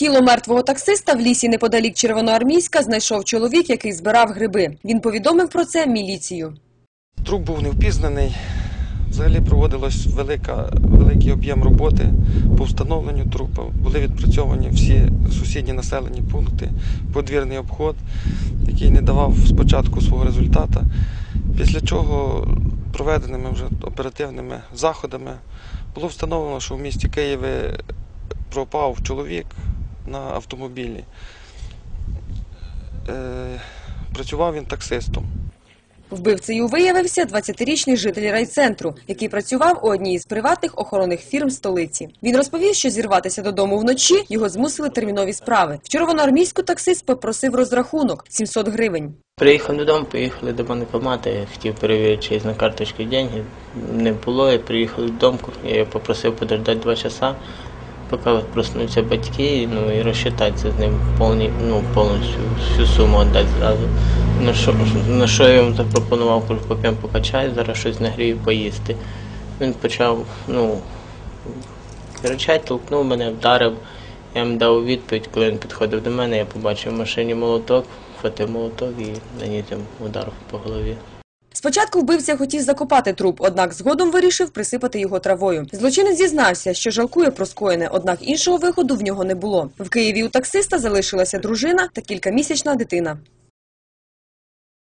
Тіло мертвого таксиста в лісі неподалік Червоноармійська знайшов чоловік, який збирав гриби. Він повідомив про це міліцію. Труп був не впізнаний. Взагалі проводилось великий об'єм роботи по встановленню трупа. Були відпрацьовані всі сусідні населені пункти, подвірний обход, який не давав спочатку свого результату. Після чого проведеними вже оперативними заходами було встановлено, що в місті Києві пропав чоловік на автомобілі. Е, працював він таксистом. Вбивцею виявився 20-річний житель райцентру, який працював у одній із приватних охоронних фірм столиці. Він розповів, що зірватися додому вночі його змусили термінові справи. В Червоноармійську таксист попросив розрахунок 700 гривень. Приїхав додому, поїхали до банкомата, я хотів перевірити, чи є на карточці деньги. Не було, я приїхав додому, я його попросив подождати два часа, поки проснуться батьки, ну і розчитатися з ним повні, ну, повністю всю суму віддати зразу. На що, на що я йому запропонував, кажу, поп'ємо поки чай, зараз щось нагрію поїсти. Він почав, ну, кричати, толкнув мене, вдарив. Я йому дав відповідь, коли він підходив до мене, я побачив в машині молоток, хватив молоток і наніс йому удар по голові. Спочатку вбивця хотів закопати труп, однак згодом вирішив присипати його травою. Злочинець зізнався, що жалкує про скоєне, однак іншого виходу в нього не було. В Києві у таксиста залишилася дружина та кількамісячна дитина.